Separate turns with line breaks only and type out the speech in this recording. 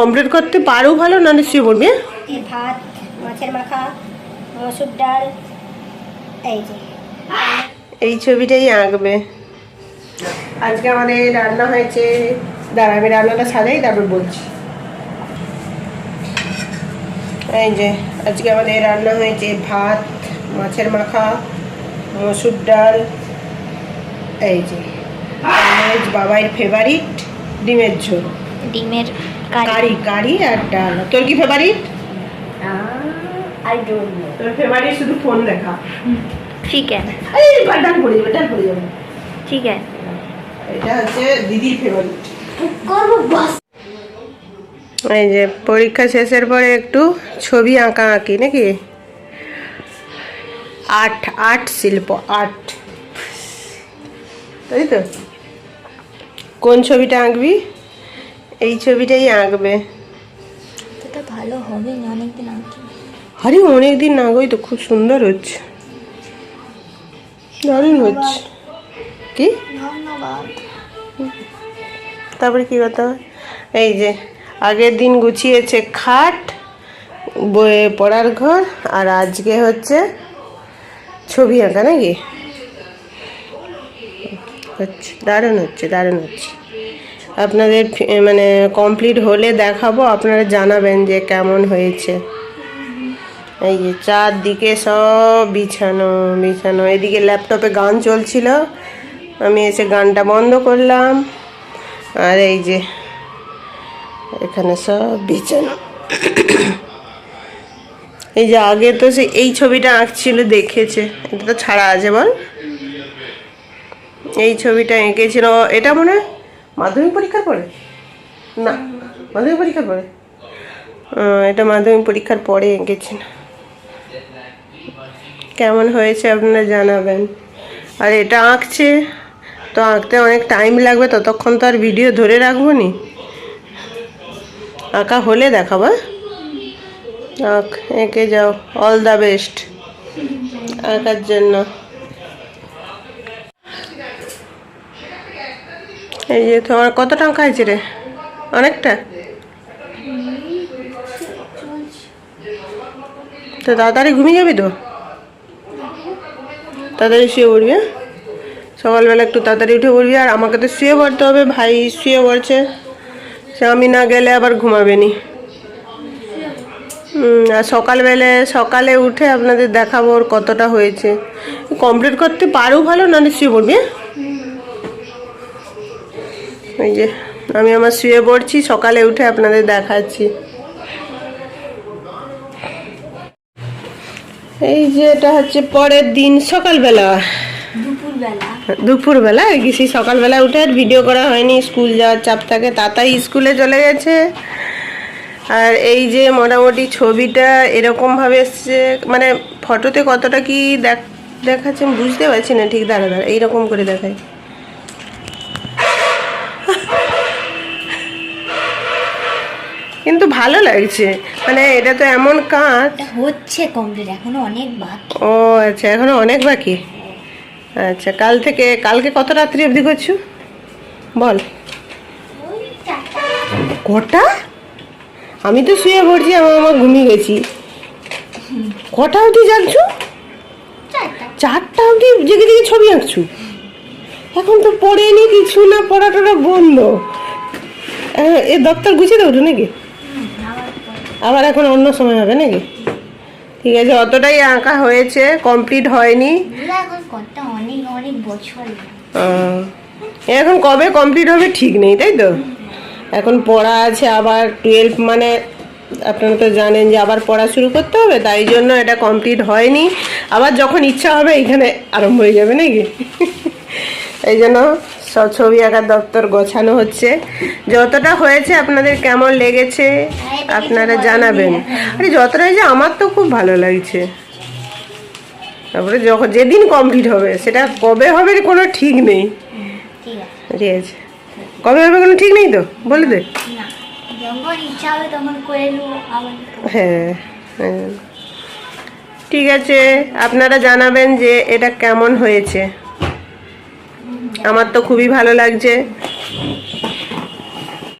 Complete করতে পারো ভালো না নিশ্চয়ই বলবি হ্যাঁ?
ভাত মাছের মাখা মসুর ডাল এই যে।
এই ছবিটাই আঁকবে। আজকে আমাদের রান্না হয়েছে দাঁড়া আমি রান্নাটা সাজাই তারপর বলছি। এই যে আজকে আমাদের রান্না হয়েছে ভাত মাছের মাখা মসুর ডাল এই যে। বাবাইয়ের ফেভারিট ডিমের ঝোল।
ডিমের
কারি। কারি আর ডাল। তোর কি ফেভারিট
আই ডোন্ট নো
তোর ফেভারিট শুধু ফোন দেখা।
ঠিক আছে
এই ডাল পড়ে যাবে ডাল পড়ে যাবে।
আছে
এটা হচ্ছে দিদির ফেভারিট
করব বাস।
এই যে পরীক্ষা শেষের পরে একটু ছবি আঁকা আঁকি নাকি? আর্ট আর্ট শিল্প আর্ট তাই তো? কোন ছবিটা আঁকবি? এই ছবিটাই আঁকবে।
এটা ভালো হবে না অনেকদিন আগে
আরে অনেকদিন না গই তো খুব সুন্দর হচ্ছে। দারুণ হচ্ছে। কি?
ধন্যবাদ।
তারপরে কি কথা? এই যে আগের দিন গুছিয়েছে খাট বইয়ে পড়ার ঘর আর আজকে হচ্ছে ছবি আঁকা নাকি? হচ্ছে দারুণ হচ্ছে দারুণ হচ্ছে। আপনাদের মানে কমপ্লিট হলে দেখাবো, আপনারা জানাবেন যে কেমন হয়েছে। এই যে চারদিকে সব বিছানো বিছানো। এদিকে ল্যাপটপে গান চলছিল। আমি এসে গানটা বন্ধ করলাম। আর এই যে এখানে সব বিছানো। এই যে আগে তো সে এই ছবিটা আঁকছিল, দেখেছে। এটা তো ছাড়া আছে বল। এই ছবিটা এঁকেছিল, এটা মনে হয় মাধ্যমিক পরীক্ষার পরে? না, মাধ্যমিক পরীক্ষার পরে। এটা মাধ্যমিক পরীক্ষার পরে এঁকেছিল কেমন হয়েছে আপনারা জানাবেন। আর এটা আঁকছে, তো আঁকতে অনেক টাইম লাগবে, ততক্ষণ তো আর ভিডিও ধরে রাখব নি। আঁকা হলে দেখাবো হ্যাঁ? আঁক, এঁকে যাও অল দ্য বেস্ট আঁকার জন্য। এই যে তোমার কত টাকা হয়েছে রে? অনেকটা? তো তাড়াতাড়ি ঘুমিয়ে যাবি তো? তাড়াতাড়ি শুয়ে পড়বি হ্যাঁ? সকালবেলা একটু তাড়াতাড়ি উঠে পড়বি, আর আমাকে তো শুয়ে পড়তে হবে, ভাই শুয়ে পড়ছে। সে আমি না গেলে আবার ঘুমাবে নি। আর সকালবেলা, সকালে উঠে আপনাদের দেখাবো ওর কতটা হয়েছে। কমপ্লিট করতে পারো ভালো না শুয়ে পড়বি হ্যাঁ? এই যে আমি আমার শুয়ে পড়ছি সকালে উঠে আপনাদের দেখাচ্ছি। এই যে এটা হচ্ছে পরের দিন সকালবেলা।
দুপুরবেলা।
আর কি সেই সকালবেলা উঠে আর ভিডিও করা হয়নি স্কুল যাওয়ার চাপ থাকে তাতাই স্কুলে চলে গেছে। আর এই যে মোটামুটি ছবিটা এরকমভাবে এসছে মানে ফটোতে কতটা কি দেখ দেখাচ্ছে বুঝতে পারছি না ঠিক দাঁড়া দাঁড়া এইরকম করে দেখাই। কিন্তু ভালো লাগছে। মানে এটা তো এমন কাজ।
হচ্ছে কমপ্লিট এখনও অনেক বাকি।
ও আচ্ছা এখনও অনেক বাকি? আচ্ছা কাল থেকে কালকে কত রাত্রি অবধি করছ? বল। কটা? আমি তো শুয়ে পড়ছি আমার আমার ঘুমিয়ে গেছি। কটা অবধি জাগছো?
চারটা।
অবধি জেগে জেগে ছবি আঁকছো? এখন তো পড়েনি কিছু না পড়া টড়া বন্ধ। এ দপ্তর গুছিয়ে দেবো নাকি? আবার এখন অন্য সময় হবে নাকি? ঠিক আছে অতটাই আঁকা হয়েছে কমপ্লিট হয়নি।
এখন
কবে কমপ্লিট হবে ঠিক নেই তাই তো? এখন পড়া আছে আবার টুয়েলভ মানে আপনারা তো জানেন যে আবার পড়া শুরু করতে হবে তাই জন্য এটা কমপ্লিট হয়নি। আবার যখন ইচ্ছা হবে এখানে আরম্ভ হয়ে যাবে নাকি? এই জন্য সব ছবি আঁকার দপ্তর গোছানো হচ্ছে। যতটা হয়েছে আপনাদের কেমন লেগেছে আপনারা জানাবেন। আরে যতটা হয়েছে আমার তো খুব ভালো লাগছে। তারপরে যখন যেদিন কমপ্লিট হবে সেটা কবে হবে কোনো ঠিক নেই।
ঠিক আছে।
কবে হবে কোনো ঠিক নেই তো? বলে দে। হ্যাঁ হ্যাঁ। ঠিক আছে আপনারা জানাবেন যে এটা কেমন হয়েছে। আমার তো খুবই ভালো লাগছে।